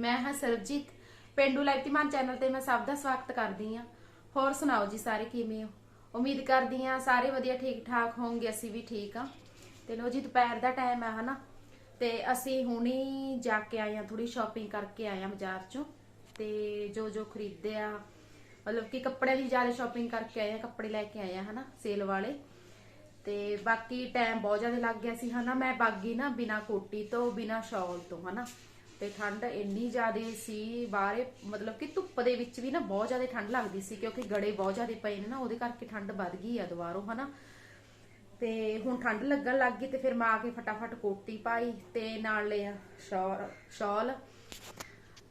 ਮੈਂ ਹਾਂ Sarabjit. Pindu life Dhiman channel ਤੇ ਮੈਂ ਸਭ ਦਾ ਸਵਾਗਤ ਕਰਦੀ ਹਾਂ। ਹੋਰ ਸੁਣਾਓ ਜੀ ਸਾਰੇ ਕਿਵੇਂ ਹੋ? ਉਮੀਦ ਕਰਦੀ ਹਾਂ ਸਾਰੇ ਵਧੀਆ ਠੀਕ ਠਾਕ ਹੋਣਗੇ, ਅਸੀਂ ਵੀ ਠੀਕ ਆ ਤੇ ਲੋ ਜੀ, ਦੁਪਹਿਰ ਦਾ ਟਾਈਮ ਹੈ, ਹਨਾ? ਤੇ ਅਸੀਂ ਹੁਣੀ ਜਾ ਕੇ ਆਏ ਆ ਥੋੜੀ ਸ਼ਾਪਿੰਗ ਕਰਕੇ ਆਏ ਆ ਬਾਜ਼ਾਰ ਚੋਂ। ਤੇ ਜੋ ਜੋ ਆ, ਮਤਲਬ ਕਿ ਕੱਪੜਿਆਂ ਦੀ ਜ਼ਿਆਦਾ ਸ਼ਾਪਿੰਗ ਕਰਕੇ ਆਏ ਆ ਕੱਪੜੇ ਲੈ ਕੇ ਆਏ ਆ ਹਨਾ ਸੇਲ ਵਾਲੇ। ਤੇ ਬਾਕੀ ਟਾਈਮ ਬਹੁਤ ਜ਼ਿਆਦਾ ਲੱਗ ਗਿਆ ਸੀ, ਹਨਾ? ਮੈਂ ਬਾਗੀ ਨਾ ਬਿਨਾ ਕੋਟੀ ਤੋਂ, ਬਿਨਾ ਸ਼ਾਲ ਤੋਂ, ਹਨਾ? ਤੇ ਠੰਡ ਇੰਨੀ ਜ਼ਿਆਦਾ ਸੀ, ਬਾਹਰੇ ਮਤਲਬ ਕਿ ਧੁੱਪ ਦੇ ਵਿੱਚ ਵੀ ਨਾ ਬਹੁਤ ਜ਼ਿਆਦਾ ਠੰਡ ਲੱਗਦੀ ਸੀ, ਕਿਉਂਕਿ ਗੜੇ ਬਹੁਤ ਜ਼ਿਆਦਾ ਪਏ ਨੇ ਨਾ, ਉਹਦੇ ਕਰਕੇ ਠੰਡ ਵੱਧ ਗਈ ਆ ਦੁਬਾਰੋਂ, ਹਨਾ। ਤੇ ਹੁਣ ਠੰਡ ਲੱਗਣ ਲੱਗ ਗਈ ਤੇ ਫਿਰ ਮੈਂ ਆ ਕੇ ਫਟਾਫਟ ਕੋਟੀ ਪਾਈ ਤੇ ਨਾਲ ਲਿਆ ਸ਼ਾਲ ਸ਼ਾਲ।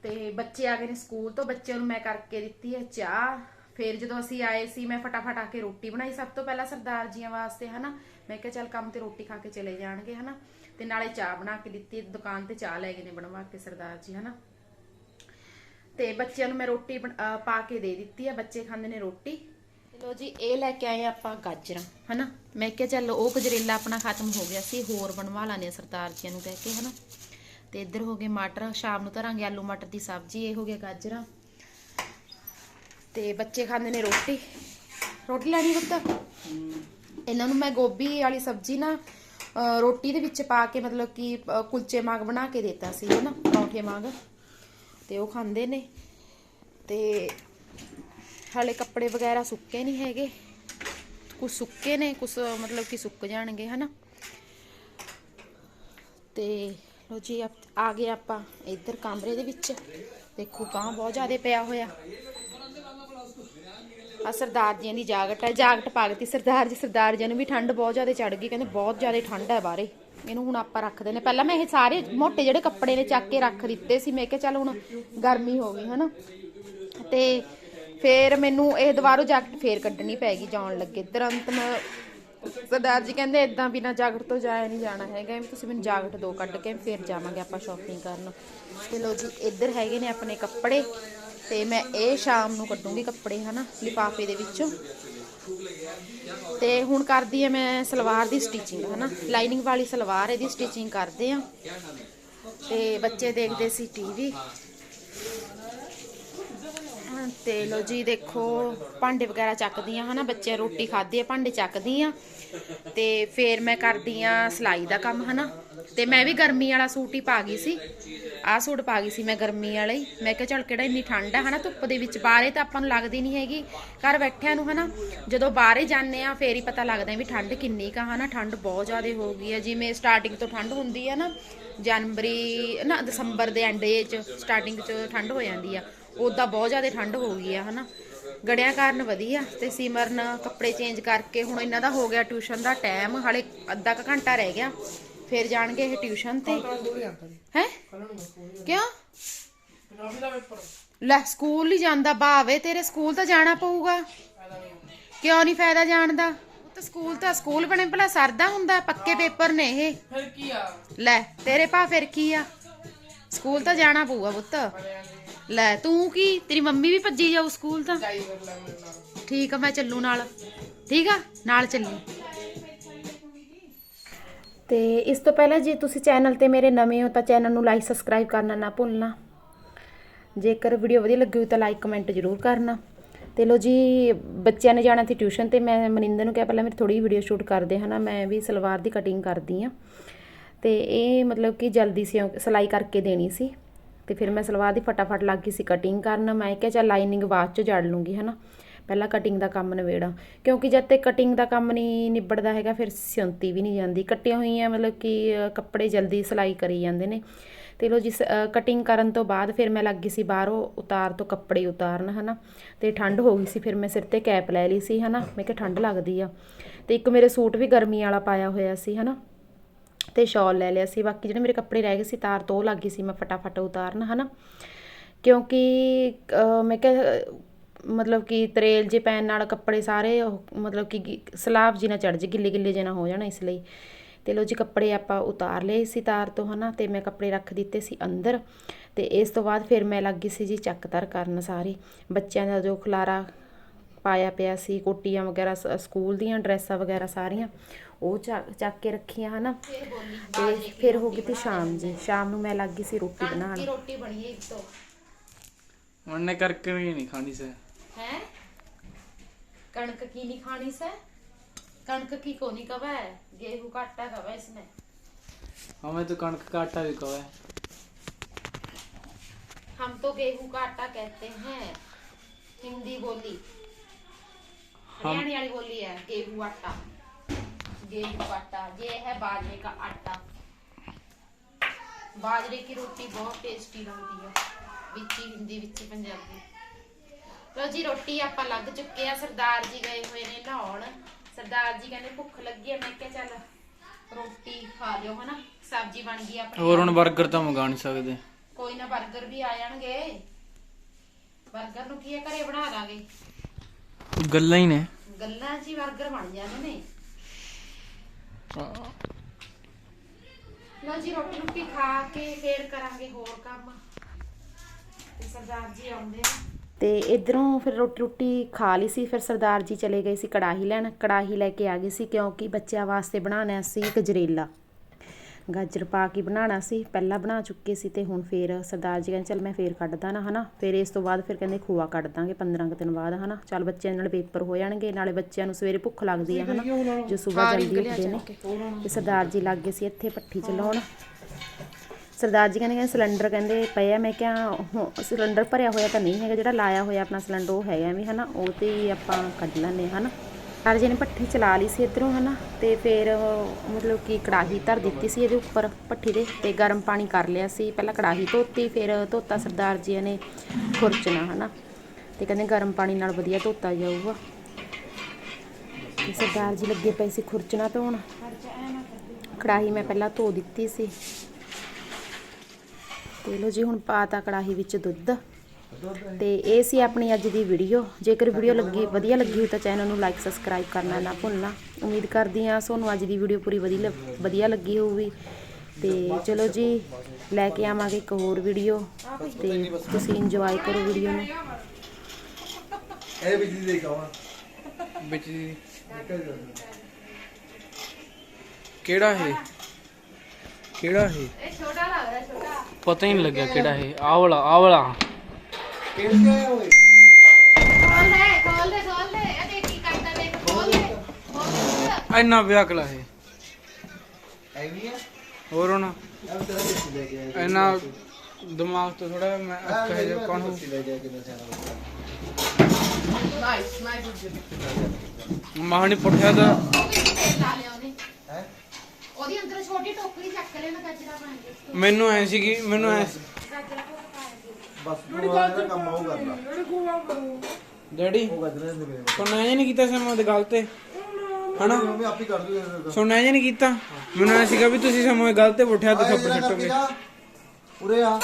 ਤੇ ਬੱਚੇ ਆ ਗਏ ਨੇ ਸਕੂਲ ਤੋਂ, ਬੱਚਿਆਂ ਨੂੰ ਮੈਂ ਕਰਕੇ ਦਿੱਤੀ ਹੈ ਚਾਹ। ਫਿਰ ਜਦੋਂ ਅਸੀਂ ਆਏ ਸੀ, ਮੈਂ ਫਟਾਫਟ ਆ ਕੇ ਰੋਟੀ ਬਣਾਈ। ਸਭ ਤੋਂ ਪਹਿਲਾਂ ਸਰਦਾਰ ਜੀਆਂ ਵਾਸਤੇ, ਹਨਾ? ਮੈਂ ਕਿਹਾ, ਚੱਲ ਕੰਮ ਤੇ ਰੋਟੀ ਖਾ ਕੇ ਚਲੇ ਜਾਣਗੇ, ਹਨਾ? ਤੇ ਨਾਲੇ ਚਾਹ ਬਣਾ ਕੇ ਦਿੱਤੀ, ਦੁਕਾਨ ਤੇ ਚਾਹ ਲੈ ਗਏ ਨੇ ਬਣਵਾ ਕੇ ਸਰਦਾਰ ਜੀ, ਹਨਾ? ਤੇ ਬੱਚਿਆਂ ਨੂੰ ਮੈਂ ਰੋਟੀ ਪਾ ਕੇ ਦੇ ਦਿੱਤੀ ਆ, ਬੱਚੇ ਖਾਂਦੇ ਨੇ ਰੋਟੀ। ਤੇ ਲੋ ਜੀ, ਇਹ ਲੈ ਕੇ ਆਏ ਆਪਾਂ ਗਾਜਰਾਂ, ਹਨਾ? ਮੈਂ ਕਿਹਾ, ਚੱਲ ਉਹ ਗਜਰੇਲਾ ਆਪਣਾ ਖਤਮ ਹੋ ਗਿਆ ਸੀ, ਹੋਰ ਬਣਵਾ ਲਾਣੇ ਸਰਦਾਰ ਜੀਆਂ ਨੂੰ ਕਹਿ ਕੇ, ਹਨਾ? ਤੇ ਇੱਧਰ ਹੋ ਗਏ ਮਟਰ, ਸ਼ਾਮ ਨੂੰ ਧਰਾਂਗੇ ਆਲੂ ਮਟਰ ਦੀ ਸਬਜ਼ੀ, ਇਹ ਹੋ ਗਿਆ ਗਾਜਰਾਂ। ਤੇ ਬੱਚੇ ਖਾਂਦੇ ਨੇ ਰੋਟੀ। ਰੋਟੀ ਲੈਣੀ ਪੁੱਤ? ਇਹਨਾਂ ਨੂੰ ਮੈਂ ਗੋਭੀ ਵਾਲੀ ਸਬਜ਼ੀ ਨਾ ਰੋਟੀ ਦੇ ਵਿੱਚ ਪਾ ਕੇ ਮਤਲਬ ਕਿ ਕੁਲਚੇ ਮਾਗ ਬਣਾ ਕੇ ਦਿੱਤਾ ਸੀ, ਹਨਾ, ਪਰੌਂਠੇ ਮਾਗ। ਤੇ ਉਹ ਖਾਂਦੇ ਨੇ। ਤੇ ਹਾਲੇ ਕੱਪੜੇ ਵਗੈਰਾ ਸੁੱਕੇ ਨਹੀਂ ਹੈਗੇ। ਕੁਝ ਸੁੱਕੇ ਨੇ ਕੁਝ ਮਤਲਬ ਕਿ ਸੁੱਕ ਜਾਣਗੇ, ਹਨਾ। ਤੇ ਲੋ ਜੀ ਆ ਗਏ ਆਪਾਂ ਇੱਧਰ ਕਮਰੇ ਦੇ ਵਿੱਚ। ਦੇਖੋ ਕਾਂ ਬਹੁਤ ਜ਼ਿਆਦਾ ਪਿਆ ਹੋਇਆ। ਆ ਸਰਦਾਰ ਜੀਆਂ ਦੀ ਜਾਗਟ ਹੈ, ਜਾਗਟ ਪਾ ਦਿੱਤੀ। ਸਰਦਾਰ ਜੀ ਸਰਦਾਰ ਜੀ ਨੂੰ ਵੀ ਠੰਡ ਬਹੁਤ ਜ਼ਿਆਦਾ ਚੜ ਗਈ, ਕਹਿੰਦੇ ਬਹੁਤ ਜ਼ਿਆਦਾ ਠੰਡ ਹੈ ਬਾਹਰੇ। ਇਹਨੂੰ ਹੁਣ ਆਪਾਂ ਰੱਖਦੇ ਨੇ ਪਹਿਲਾਂ ਮੈਂ ਇਹ ਸਾਰੇ ਮੋਟੇ ਜਿਹੜੇ ਕੱਪੜੇ ਨੇ ਚੱਕ ਕੇ ਰੱਖ ਦਿੱਤੇ ਸੀ, ਮੈਂ ਕਿਹਾ ਚੱਲ ਹੁਣ ਗਰਮੀ ਹੋ ਗਈ, ਹਨਾ। ਤੇ ਫੇਰ ਮੈਨੂੰ ਇਹ ਦੁਬਾਰਾ ਜਾਕਟ ਫੇਰ ਕੱਢਣੀ ਪੈਗੀ ਜਾਣ ਲੱਗੇ। ਤੁਰੰਤ ਮੈਂ ਸਰਦਾਰ ਜੀ ਕਹਿੰਦੇ ਇਦਾਂ ਬਿਨਾ ਜਾਗਟ ਤੋਂ ਜਾਇਆ ਨਹੀਂ ਜਾਣਾ ਹੈਗਾ ਤੁਸੀਂ ਮੈਨੂੰ ਜਾਗਟ ਦੋ ਕੱਢ ਕੇ, ਫੇਰ ਜਾਵਾਂਗੇ ਆਪਾਂ ਸ਼ਾਪਿੰਗ ਕਰਨ। ਤੇ ਲੋ ਜੀ, ਇੱਧਰ ਹੈਗੇ ਨੇ ਆਪਣੇ ਕੱਪੜੇ। ਤੇ ਮੈਂ ਇਹ ਸ਼ਾਮ ਨੂੰ ਕੱਢੂੰਗੀ ਕੱਪੜੇ, ਹਨਾ, ਲਿਫਾਫੇ ਦੇ ਵਿੱਚੋਂ। ਤੇ ਹੁਣ ਕਰਦੀ ਆ ਮੈਂ ਸਲਵਾਰ ਦੀ ਸਟਿਚਿੰਗ ਹਨਾ ਲਾਈਨਿੰਗ ਵਾਲੀ ਸਲਵਾਰ, ਇਹਦੀ ਸਟਿਚਿੰਗ ਕਰਦੇ ਆ। ਤੇ ਬੱਚੇ ਦੇਖਦੇ ਸੀ ਟੀਵੀ। ਤੇ ਲੋ ਜੀ, ਦੇਖੋ, ਭਾਂਡੇ ਵਗੈਰਾ ਚੱਕਦੀ ਆ, ਹਨਾ, ਬੱਚੇ ਰੋਟੀ ਖਾਧੀ ਆ, ਭਾਂਡੇ ਚੱਕਦੀ ਆ। ਤੇ ਫੇਰ ਮੈਂ ਕਰਦੀ ਆ ਸਿਲਾਈ ਦਾ ਕੰਮ, ਹਨਾ। ਤੇ ਮੈਂ ਵੀ ਗਰਮੀ ਵਾਲਾ ਸੂਟ ਹੀ ਪਾ ਗਈ ਸੀ। ਆਹ ਸੂਟ ਪਾ ਗਈ ਸੀ ਮੈਂ ਗਰਮੀ ਵਾਲਾ ਹੀ। ਮੈਂ ਕਿਹਾ ਚੱਲ ਕਿਹੜਾ ਇੰਨੀ ਠੰਡ ਆ, ਹਨਾ, ਧੁੱਪ ਦੇ ਵਿੱਚ ਬਾਹਰੇ ਤਾਂ ਆਪਾਂ ਨੂੰ ਲੱਗਦੀ ਨਹੀਂ ਹੈਗੀ। ਘਰ ਬੈਠਿਆਂ ਨੂੰ, ਹਨਾ, ਜਦੋਂ ਬਾਹਰੇ ਜਾਂਦੇ ਆ ਫੇਰ ਹੀ ਪਤਾ ਲੱਗਦਾ ਵੀ ਠੰਡ ਕਿੰਨੀ ਕਾ ਹਨਾ, ਠੰਡ ਬਹੁਤ ਜ਼ਿਆਦਾ ਹੋ ਗਈ ਆ ਜਿਵੇਂ ਸਟਾਰਟਿੰਗ ਤੋਂ ਠੰਡ ਹੁੰਦੀ ਆ ਨਾ, ਜਨਵਰੀ, ਨਾ, ਦਸੰਬਰ ਦੇ ਐਂਡ ਚ ਸਟਾਰਟਿੰਗ ਚ ਠੰਡ ਹੋ ਜਾਂਦੀ ਆ। ਉਦਾਂ ਬਹੁਤ ਜ਼ਿਆਦਾ ਠੰਡ ਹੋ ਗਈ ਆ, ਹਨਾ। ਗੜਿਆਂ ਕਾਰਨ ਵਧੀਆ ਤੇ ਸਿਮਰਨ ਕੱਪੜੇ ਚੇਂਜ ਕਰਕੇ ਹੁਣ ਇਹਨਾਂ ਦਾ ਹੋ ਗਿਆ ਟਿਊਸ਼ਨ ਦਾ ਟਾਈਮ ਹਾਲੇ ਅੱਧਾ ਕੁ ਘੰਟਾ ਰਹਿ ਗਿਆ। ਫਿਰ ਜਾਣਗੇ ਇਹ ਟਿਊਸ਼ਨ ਤੇ। ਹੈ? ਕਿਉਂ? ਲੈ ਸਕੂਲ ਨਹੀਂ ਜਾਂਦਾ ਬਾਵੇ ਤੇਰੇ ਸਕੂਲ ਤਾਂ ਜਾਣਾ ਪਊਗਾ। ਕਿਉਂ ਨਹੀਂ ਫਾਇਦਾ ਜਾਣ ਦਾ? ਉਹ ਤਾਂ ਸਕੂਲ ਤਾਂ ਸਕੂਲ ਬਣੇ ਭਲਾ ਸਰਦਾ ਹੁੰਦਾ ਪੱਕੇ ਪੇਪਰ ਨੇ ਇਹ। ਫਿਰ ਕੀ ਆ? ਲੈ ਤੇਰੇ ਭਾ ਫਿਰ ਕੀ ਆ? ਸਕੂਲ ਤਾਂ ਜਾਣਾ ਪਊਗਾ ਪੁੱਤ। ਲੈ ਤੂੰ ਕੀ? ਤੇਰੀ ਮੰਮੀ ਵੀ ਭੱਜੀ ਜਾਊ ਸਕੂਲ ਤਾਂ? ਠੀਕ ਆ ਮੈਂ ਚੱਲੂ ਨਾਲ। ਠੀਕ ਆ? ਨਾਲ ਚੱਲੀ। ਤੇ ਇਸ ਤੋਂ ਪਹਿਲਾਂ ਜੇ ਤੁਸੀਂ ਚੈਨਲ ਤੇ ਮੇਰੇ ਨਵੇਂ ਹੋ ਤਾਂ ਚੈਨਲ ਨੂੰ ਲਾਈਕ, ਸਬਸਕ੍ਰਾਈਬ ਕਰਨਾ ਨਾ ਭੁੱਲਣਾ। ਜੇਕਰ ਵੀਡੀਓ ਵਧੀਆ ਲੱਗੀ ਹੋਈ ਤਾਂ ਲਾਈਕ ਕਮੈਂਟ ਜ਼ਰੂਰ ਕਰਨਾ। ਤੇ ਲੋ ਜੀ, ਬੱਚਿਆਂ ਨੇ ਜਾਣਾ ਸੀ ਟਿਊਸ਼ਨ ਤੇ, ਮੈਂ ਮਨਿੰਦਰ ਨੂੰ ਕਿਹਾ, ਪਹਿਲਾਂ ਮੇਰੀ ਥੋੜੀ ਵੀਡੀਓ ਸ਼ੂਟ ਕਰਦੇ ਹਨਾ, ਮੈਂ ਵੀ ਸਲਵਾਰ ਦੀ ਕਟਿੰਗ ਕਰਦੀ ਆ ਤੇ ਇਹ ਮਤਲਬ ਕਿ ਜਲਦੀ ਸਿਉਂ ਸਿਲਾਈ ਕਰਕੇ ਦੇਣੀ ਸੀ। ਤੇ ਫਿਰ ਮੈਂ ਸਲਵਾਰ ਦੀ ਫਟਾਫਟ ਲੱਗ ਗਈ ਸੀ ਕਟਿੰਗ ਕਰਨ। ਮੈਂ ਕਿਹਾ, ਚੱਲ ਲਾਈਨਿੰਗ ਬਾਅਦ ਚ ਜੜ ਲੂੰਗੀ ਹਨਾ। ਪਹਿਲਾਂ ਕਟਿੰਗ ਦਾ ਕੰਮ ਨਿਬੇੜਾਂ। ਕਿਉਂਕਿ ਜਦ ਤੱਕ ਕਟਿੰਗ ਦਾ ਕੰਮ ਨਹੀਂ ਨਿਬੜਦਾ ਹੈਗਾ, ਫਿਰ ਸਿਉਂਤੀ ਵੀ ਨਹੀਂ ਜਾਂਦੀ। ਕੱਟੀਆਂ ਹੋਈਆਂ ਮਤਲਬ ਕਿ ਕੱਪੜੇ ਜਲਦੀ ਸਿਲਾਈ ਕਰੀ ਜਾਂਦੇ ਨੇ। ਤੇ ਲੋ ਜੀ ਕਟਿੰਗ ਕਰਨ ਤੋਂ ਬਾਅਦ ਫਿਰ ਮੈਂ ਲੱਗ ਗਈ ਸੀ ਬਾਹਰੋਂ ਉਤਾਰ ਤੋਂ ਕੱਪੜੇ ਉਤਾਰਨ, ਹਨਾ। ਤੇ ਠੰਡ ਹੋ ਗਈ ਸੀ, ਫਿਰ ਮੈਂ ਸਿਰ ਤੇ ਕੈਪ ਲੈ ਲਈ ਸੀ, ਹਨਾ। ਮੈਂ ਕਿਹਾ ਠੰਡ ਲੱਗਦੀ ਆ। ਤੇ ਇੱਕ ਮੇਰੇ ਸੂਟ ਵੀ ਗਰਮੀ ਵਾਲਾ ਪਾਇਆ ਹੋਇਆ ਸੀ, ਹਨਾ। ਤੇ ਸ਼ਾਲ ਲੈ ਲਿਆ ਸੀ। ਬਾਕੀ ਜਿਹੜੇ ਮੇਰੇ ਕੱਪੜੇ ਰਹਿ ਗਏ ਸੀ, ਤਾਰ ਤੋਂ ਉਹ ਲੱਗ ਗਈ ਸੀ ਮੈਂ ਫਟਾਫਟ ਉਤਾਰਨ, ਹਨਾ। ਕਿਉਂਕਿ ਮੈਂ ਕਿਹਾ ਮਤਲਬ ਕਿ ਤਰੇਲ ਜੇ ਪੈਣ ਨਾਲ ਕੱਪੜੇ ਸਾਰੇ ਉਹ ਮਤਲਬ ਕਿ ਸਲਾਬ ਜੀ ਨਾ ਚੜ ਜੇ ਗਿੱਲੇ ਗਿੱਲੇ ਜੇ ਨਾ ਹੋ ਜਾਣਾ ਇਸ ਲਈ। ਤੇ ਲੋ ਜੀ ਕੱਪੜੇ ਆਪਾਂ ਉਤਾਰ ਲਏ ਸੀ ਤਾਰ ਤੋਂ ਹਨਾ ਤੇ ਮੈਂ ਕੱਪੜੇ ਰੱਖ ਦਿੱਤੇ ਸੀ ਅੰਦਰ। ਤੇ ਇਸ ਤੋਂ ਬਾਅਦ ਫਿਰ ਮੈਂ ਲੱਗ ਗਈ ਸੀ ਜੀ ਚੱਕਤਰ ਕਰਨ ਸਾਰੀ। ਬੱਚਿਆਂ ਦਾ ਜੋ ਖਲਾਰਾ ਪਾਇਆ ਪਿਆ ਸੀ ਕੋਟੀਆਂ ਵਗੈਰਾ ਸਕੂਲ ਦੀਆਂ ਡਰੈਸਾਂ ਵਗੈਰਾ ਸਾਰੀਆਂ ਉਹ ਚੱਕ ਚੱਕ ਕੇ ਰੱਖੀਆਂ ਹਨਾ। ਤੇ ਫਿਰ ਹੋ ਗਈ ਤੇ ਸ਼ਾਮ ਜੀ। ਸ਼ਾਮ ਨੂੰ ਮੈਂ ਲੱਗ ਗਈ ਸੀ ਰੋਟੀ ਬਣਾਉਣ। ਰੋਟੀ ਬਣੀ ਹੈ ਇੱਕ ਤੋਂ। ਉਹਨੇ ਕਰਕੇ ਵੀ ਨਹੀਂ ਖਾਣੀ ਸੇ। कणक की नहीं खानी से कणक की को नहीं कवा है गेहूँ का आटा कवा इसने हमें तो कणक का आटा भी कवा है हम तो गेहूँ का आटा कहते हैं हिंदी बोली हरियाणी वाली बोली है गेहूँ आटा गेहूँ का आटा ये है बाजरे का आटा बाजरे की रोटी बहुत टेस्टी लगती है बिच्ची हिंदी बिच्ची पंजाबी ਲੋ ਜੀ ਰੋਟੀ ਆਪਾਂ ਲੱਗ ਚੁੱਕੇ ਆ। ਸਰਦਾਰ ਜੀ ਗਏ ਹੋਏ ਨੇ ਨਹਾਉਣ। ਸਰਦਾਰ ਜੀ ਕਹਿੰਦੇ ਭੁੱਖ ਲੱਗੀ ਆ। ਮੈਂ ਕਿਹਾ ਚੱਲ ਰੋਟੀ ਖਾ ਲਿਓ ਹਨਾ? ਸਬਜ਼ੀ ਬਣ ਗਈ ਆਪਣੀ। ਹੋਰ ਹੁਣ 버ਗਰ ਤਾਂ ਮੰਗਾ ਨਹੀਂ ਸਕਦੇ। ਕੋਈ ਨਾ 버ਗਰ ਵੀ ਆ ਜਾਣਗੇ। 버ਗਰ ਨੂੰ ਕੀ ਆ ਬਣਾ ਲਾਂਗੇ ਗੱਲਾਂ ਹੀ ਨੇ। ਗੱਲਾਂ 'ਚ 버ਗਰ ਬਣ ਜਾਂਦੇ ਨੇ। ਲਓ ਜੀ ਰੋਟੀ ਰੁਟੀ ਖਾ ਕੇ ਫੇਰ ਕਰਾਂਗੇ ਹੋਰ ਕੰਮ। ਸਰਦਾਰ ਜੀ ਆਉਂਦੇ ਆ ਤੇ ਇਧਰੋਂ ਫਿਰ ਰੋਟੀ ਰੋਟੀ ਖਾ ਲਈ ਸੀ ਫਿਰ ਸਰਦਾਰ ਜੀ ਚਲੇ ਗਏ ਸੀ ਕੜਾਹੀ ਲੈਣ। ਕੜਾਹੀ ਲੈ ਕੇ ਆ ਗਏ ਸੀ ਕਿਉਂਕਿ ਬੱਚਿਆਂ ਵਾਸਤੇ ਬਣਾਉਣਾ ਸੀ ਗਜਰੇਲਾ ਗਾਜਰ ਪਾ ਕੇ ਬਣਾਉਣਾ ਸੀ ਪਹਿਲਾਂ ਬਣਾ ਚੁੱਕੇ ਸੀ ਤੇ ਹੁਣ ਫੇਰ ਸਰਦਾਰ ਜੀ ਕਹਿੰਦੇ ਚਲ ਮੈਂ ਫੇਰ ਕੱਢਦਾ ਨਾ ਹਨਾ? ਫਿਰ ਇਸ ਤੋਂ ਬਾਅਦ ਫਿਰ ਕਹਿੰਦੇ ਖੋਆ ਕੱਢ ਦਾਂਗੇ 15 ਕੁ ਦਿਨ ਬਾਅਦ ਹਨਾ? ਚਲ ਬੱਚਿਆਂ ਨਾਲ ਪੇਪਰ ਹੋ ਜਾਣਗੇ ਨਾਲੇ ਬੱਚਿਆਂ ਨੂੰ ਸਵੇਰੇ ਭੁੱਖ ਲੱਗਦੀ ਆ ਹਨਾ? ਜੋ ਸਵੇਰ ਜਲਦੀ ਉੱਠਦੇ ਨੇ। ਤੇ ਸਰਦਾਰ ਜੀ ਲੱਗ ਗਏ ਸੀ ਇੱਥੇ ਪੱਠੀ ਚਲਾਉਣ ਸਰਦਾਰ ਜੀ ਕਹਿੰਦੇ ਕਹਿੰਦੇ ਸਿਲੰਡਰ ਕਹਿੰਦੇ ਪਏ ਆ। ਮੈਂ ਕਿਹਾ ਹੁ- ਸਿਲੰਡਰ ਭਰਿਆ ਹੋਇਆ ਤਾਂ ਨਹੀਂ ਹੈਗਾ, ਜਿਹੜਾ ਲਾਇਆ ਹੋਇਆ ਆਪਣਾ ਸਿਲੰਡਰ, ਉਹ ਹੈਗਾ ਵੀ ਹਨਾ? ਉਹ ਤੇ ਹੀ ਆਪਾਂ ਕੱਢ ਲੈਂਦੇ ਹਾਂ, ਹਨਾ? ਸਰਦਾਰ ਜੀ ਨੇ ਭੱਠੀ ਚਲਾ ਲਈ ਸੀ ਇਧਰੋਂ, ਹਨਾ? ਤੇ ਫਿਰ ਮਤਲਬ ਕਿ ਕੜਾਹੀ ਧਰ ਦਿੱਤੀ ਸੀ ਇਹਦੇ ਉੱਪਰ ਭੱਠੀ ਦੇ ਤੇ ਗਰਮ ਪਾਣੀ ਕਰ ਲਿਆ ਸੀ। ਪਹਿਲਾਂ ਕੜਾਹੀ ਧੋਤੀ, ਫਿਰ ਧੋਤਾ ਸਰਦਾਰ ਜੀ ਨੇ ਖੁਰਚਣਾ, ਹਨਾ? ਤੇ ਕਹਿੰਦੇ ਗਰਮ ਪਾਣੀ ਨਾਲ ਵਧੀਆ ਧੋਤਾ ਜਾਊਗਾ। ਤੇ ਸਰਦਾਰ ਜੀ ਲੱਗੇ ਪਏ ਸੀ ਖੁਰਚਣਾ ਧੋਣ। ਕੜਾਹੀ ਮੈਂ ਪਹਿਲਾਂ ਧੋ ਦਿੱਤੀ ਸੀ। ਤੇ ਲੋ ਜੀ ਹੁਣ ਪਾਤਾ ਕੜਾਹੀ ਵਿੱਚ ਦੁੱਧ। ਤੇ ਇਹ ਸੀ ਆਪਣੀ ਅੱਜ ਦੀ ਵੀਡੀਓ। ਜੇਕਰ ਵੀਡੀਓ ਲੱਗੀ ਵਧੀਆ ਲੱਗੀ ਹੋਈ ਤਾਂ ਚੈਨਲ ਨੂੰ ਲਾਈਕ ਸਬਸਕ੍ਰਾਈਬ ਕਰਨਾ ਨਾ ਭੁੱਲਣਾ। ਉਮੀਦ ਕਰਦੀ ਹਾਂ ਤੁਹਾਨੂੰ ਅੱਜ ਦੀ ਵੀਡੀਓ ਪੂਰੀ ਵਧੀਆ ਲੱਗ- ਵਧੀਆ ਲੱਗੀ ਹੋਊਗੀ। ਤੇ ਚਲੋ ਜੀ ਲੈ ਕੇ ਆਵਾਂਗੇ ਇੱਕ ਹੋਰ ਵੀਡੀਓ। ਤੇ ਤੁਸੀਂ ਇੰਜੋਏ ਕਰੋ ਵੀਡੀਓ ਨੂੰ। ਇਹ ਵਿੱਚ ਦੀ ਦੇ ਕਹਾਂ ਵਿੱਚ ਦੀ ਨਿਕਲ ਜਾ ਕਿਹੜਾ ਹੈ ਕਿਹੜਾ ਹੈ ਇਹ? ਛੋਟਾ ਪਤਾ ਹੀ ਨਹੀਂ ਲੱਗਿਆ ਕਿਹੜਾ ਹੈ ਆਹ ਵਾਲਾ ਆਹ ਵਾਲਾ। ਖੋਲ ਦੇ ਖੋਲ ਦੇ ਖੋਲ ਦੇ ਇਹ ਦੇਖ ਕੀ ਕਰਦਾ ਦੇਖ ਖੋਲ ਦੇ ਖੋਲ ਇੰਨਾ ਵਿਆਕਲਾ ਹੈ ਐਵੇਂ ਆ ਹੋਰ ਹੁਣ? ਇੰਨਾ ਦਿਮਾਗ ਤੋਂ ਥੋੜਾ ਮੈਂ ਆ ਕਹੇ ਕੌਣ ਹੋ ਨਾਈਸ ਨਾਈਸ ਮਾਹਣੀ ਪੁੱਠਿਆ ਤਾਂ ਉਹਦੀ ਅੰਦਰ ਛੋਟੀ ਟੋਕਰੀ ਚੱਕ ਲੈਣਾ ਗਜਰਾ ਬਣ ਕੇ ਮੈਨੂੰ ਐ ਸੀ ਕਿ ਮੈਨੂੰ ਐ ਗਜਰਾ ਬਸ ਤੂੰ ਕੰਮ ਆਉ ਕਰਨਾ ਡੈਡੀ ਉਹ ਗਜਰੇ ਦੇ ਮੇਰੇ ਸੁਣਨਾ ਜੇ ਨਹੀਂ ਕੀਤਾ ਸੀ ਮੈਂ ਉਹਦੇ ਗੱਲ ਤੇ? ਹਨਾ? ਮੈਂ ਆਪੇ ਕਰ ਦੂੰ ਸੁਣਨਾ ਜੇ ਨਹੀਂ ਕੀਤਾ? ਮੈਨੂੰ ਐ ਸੀਗਾ ਵੀ ਤੁਸੀਂ ਸਮੇਂ ਗੱਲ ਤੇ ਪੁੱਠਿਆ ਤੇ ਥੱਪੜ ਛੱਟੋਗੇ ਉਰੇ ਆ।